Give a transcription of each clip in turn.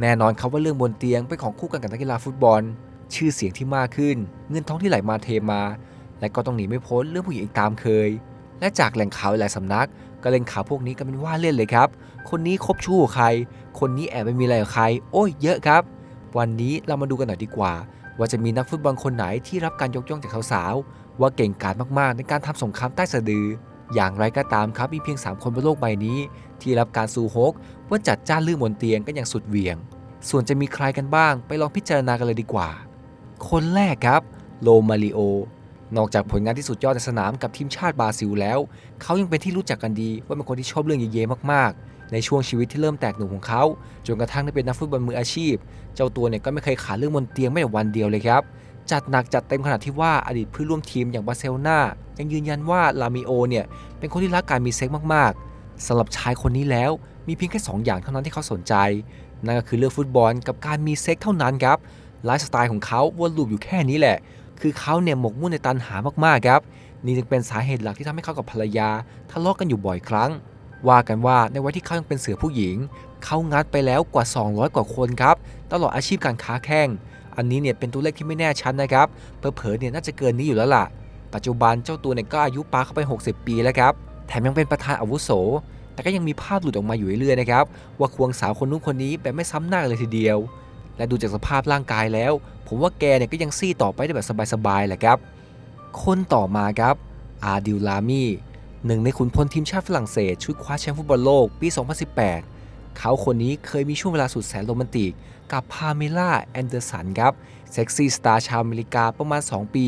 แน่นอนครับว่าเรื่องบนเตียงเป็นของคู่กันกับนักกีฬาฟุตบอล ชื่อเสียงที่มากขึ้น เงินทองที่ไหลมาเทมา และก็ต้องหนีไม่พ้นเรื่องผู้หญิงอีกตามเคย และจากแหล่งข่าวหลายสำนัก ก็เล่นข่าวพวกนี้กันเป็นว่าเล่นเลยครับ คนนี้คบชู้กับใคร คนนี้แอบไปมีอะไรกับใคร โอ้ยเยอะครับ วันนี้เรามาดูกันหน่อยดีกว่า ว่าจะมีนักฟุตบอลคนไหนที่รับการยกย่องจากสาวๆว่าเก่งกาจมากๆ ในการทำสงครามใต้สะดืออย่างไรก็ตามครับมีเพียง 3 คนบนโลกใบนี้ ที่รับการซูฮกว่าจัดจ้านลื่นบนเตียงกันอย่างสุดเหวี่ยง ส่วนจะมีใครกันบ้างไปลองพิจารณากันเลยดีกว่า คนแรกครับ โลมาริโอนอกจากผลงานที่สุดยอดในสนามกับทีมชาติบราซิลแล้ว เขายังเป็นที่รู้จักกันดีว่าเป็นคนที่ชอบเรื่องเย่ๆมากๆ ในช่วงชีวิตที่เริ่มแตกหนุ่มของเขา จนกระทั่งได้เป็นนักฟุตบอลมืออาชีพ เจ้าตัวเนี่ยก็ไม่เคยขาดเรื่องบนเตียงไม่แต่วันเดียวเลยครับ จัดหนักจัดเต็มขนาดที่ว่าอดีตเพื่อนร่วมทีมอย่างบาร์เซโลนายังยืนยันว่าลามิโอเนี่ยเป็นคนที่รักการมีเซ็กมากๆสำหรับชายคนนี้แล้ว มีเพียงแค่สองอย่างเท่านั้นที่เขาสนใจ นั่นก็คือเรื่องฟุตบอลกับการมีเซ็กเท่านั้นครับไลฟ์สไตล์ของเขาวนลูปอยู่แค่นี้แหละ คือเขาเนี่ยหมกมุ่นในตันหามากๆครับ นี่จึงเป็นสาเหตุหลักที่ทำให้เขากับภรรยาทะเลาะกันอยู่บ่อยครั้ง ว่ากันว่าในวันที่เขายังเป็นเสือผู้หญิง เขางัดไปแล้วกว่า 200 กว่าคนครับ ตลอดอาชีพการค้าแข่ง อันนี้เนี่ยเป็นตัวเลขที่ไม่แน่ชัดนะครับ เผลอๆเนี่ยน่าจะเกินนี้อยู่แล้วล่ะ ปัจจุบันเจ้าตัวเนี่ยก็อายุปาเข้าไป 60 ปีแล้วครับ แถมยังเป็นประธานอาวุโส แต่ก็ยังมีภาพหลุดออกมาอยู่เรื่อยๆนะครับว่าควงสาวคนนู้นคนนี้แบบไม่ซ้ำหน้ากันเลยทีเดียว และดูจากสภาพร่างกายแล้ว ผมว่าแกเนี่ยก็ยังซี่ต่อไปได้แบบสบายๆแหละครับ คนต่อมาครับอาดิลลามีหนึ่งในขุนพลทีมชาติฝรั่งเศสชุดคว้าแชมป์ฟุตบอลโลกปี 2018 เขาคนนี้เคยมีช่วงเวลาสุดแสนโรแมนติก กับพาเมล่าแอนเดอร์สันครับเซ็กซี่สตาร์ชาวอเมริกาประมาณ 2 ปี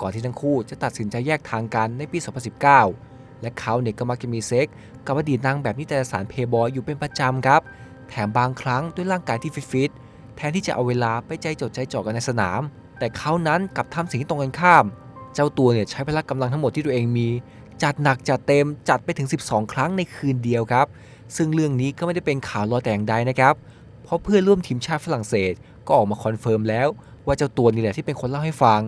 ก่อนที่ทั้งคู่จะตัดสินใจแยกทางกันในปี 2019 และเขาเนี่ยก็มักจะมีเซ็กกับอดีตนางแบบนิตยสารเพย์บอยอยู่เป็นประจำครับ แถมบางครั้งด้วยร่างกายที่ฟิตๆแทนที่จะเอาเวลาไปใจจดใจจ่อกันในสนาม แต่เขานั้นกลับทำสิ่งที่ตรงกันข้าม เจ้าตัวเนี่ยใช้พละกำลังทั้งหมดที่ตัวเองมี จัดหนักจัดเต็มจัดไปถึง 12 ครั้งในคืนเดียวครับ ซึ่งเรื่องนี้ก็ไม่ได้เป็นข่าวลอยแต่อย่างใดนะครับเพราะเพื่อนร่วมทีมชาติฝรั่งเศสก็ออกมาคอนเฟิร์มแล้วว่าเจ้าตัวนี่แหละที่เป็นคนเล่าให้ฟัง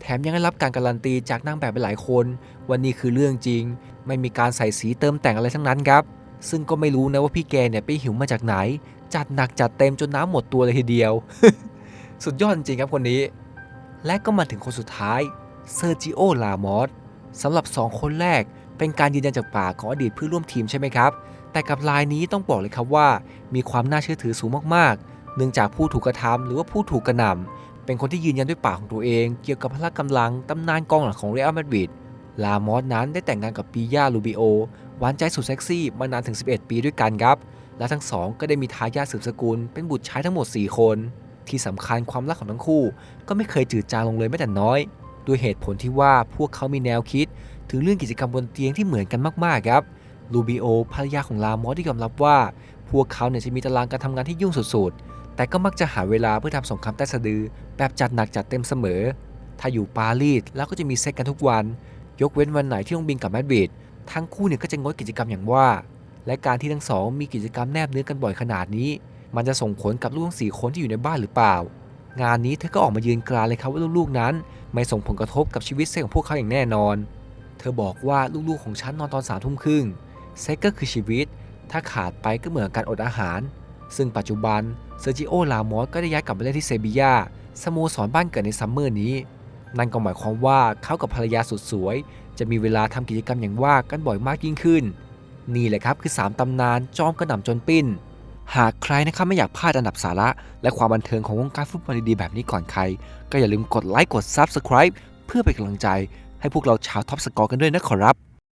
แถมยังได้รับการการันตีจากนางแบบไปหลายคนว่านี่คือเรื่องจริง ไม่มีการใส่สีเติมแต่งอะไรทั้งนั้นครับ ซึ่งก็ไม่รู้นะว่าพี่แกเนี่ยไปหิวมาจากไหน จัดหนักจัดเต็มจนน้ำหมดตัวเลยทีเดียว สุดยอดจริงครับคนนี้ และก็มาถึงคนสุดท้ายเซอร์จิโอลามอสสำหรับ 2 คนแรกเป็นการยืนยันจากปากของอดีตเพื่อนร่วมทีมใช่ไหมครับ แต่กับรายนี้ต้องบอกเลยครับว่า มีความน่าเชื่อถือสูงมากๆ เนื่องจากผู้ถูกกระทำหรือว่าผู้ถูกกระหน่ำ เป็นคนที่ยืนยันด้วยปากของตัวเอง เกี่ยวกับพละกำลังตำนานกองหลังของเรอัลมาดริดลามอสนั้นได้แต่งงานกับปีย่าลูบิโอหวานใจสุดเซ็กซี่มานานถึง 11 ปีด้วยกันครับ และทั้งสองก็ได้มีทายาทสืบสกุล เป็นบุตรชายทั้งหมด 4 คน ที่สำคัญความรักของทั้งคู่ ก็ไม่เคยจืดจางลงเลยแม้แต่น้อยด้วยเหตุผลที่ว่าพวกเขามีแนวคิด ถึงเรื่องกิจกรรมบนเตียงที่เหมือนกันมากๆครับลูบิโอภรรยาของลามอสที่ยอมรับว่า พวกเขาเนี่ยจะมีตารางการทำงานที่ยุ่งสุดๆ แต่ก็มักจะหาเวลาเพื่อทำสงครามใต้สะดือ แบบจัดหนักจัดเต็มเสมอ ถ้าอยู่ปารีสแล้วก็จะมีเซ็กกันทุกวัน ยกเว้นวันไหนที่ต้องบินกลับมาดริดทั้งคู่เนี่ยก็จะงดกิจกรรมอย่างว่า และการที่ทั้งสองมีกิจกรรมแนบเนื้อกันบ่อยขนาดนี้ มันจะส่งผลกับลูกทั้งสี่คนที่อยู่ในบ้านหรือเปล่า งานนี้เธอก็ออกมายืนกรานเลยครับว่าลูกๆนั้น ไม่ส่งผลกระทบกับชีวิตเซ็กของพวกเขาอย่างแน่นอน เธอบอกว่าลูกๆของฉันนอนตอนสามทุ่มครึ่งเซ็กก็คือชีวิต ถ้าขาดไปก็เหมือนการอดอาหาร ซึ่งปัจจุบันเซอร์จิโอ ลามอสก็ได้ย้ายกลับมาเล่นที่เซบียาสโมสรบ้านเกิดในซัมเมอร์นี้ นั่นก็หมายความว่าเขากับภรรยาสุดสวย จะมีเวลาทำกิจกรรมอย่างว่ากันบ่อยมากยิ่งขึ้น นี่แหละครับคือ 3ตำนานจอมกระหน่ำจนปิ้น หากใครนะครับไม่อยากพลาดอันดับสาระ และความบันเทิงของวงการฟุตบอลดีๆแบบนี้ก่อนใคร ก็อย่าลืมกดไลค์กด Subscribe เพื่อเป็นกำลังใจให้พวกเราชาวท็อปสกอร์กันด้วยนะขอรับ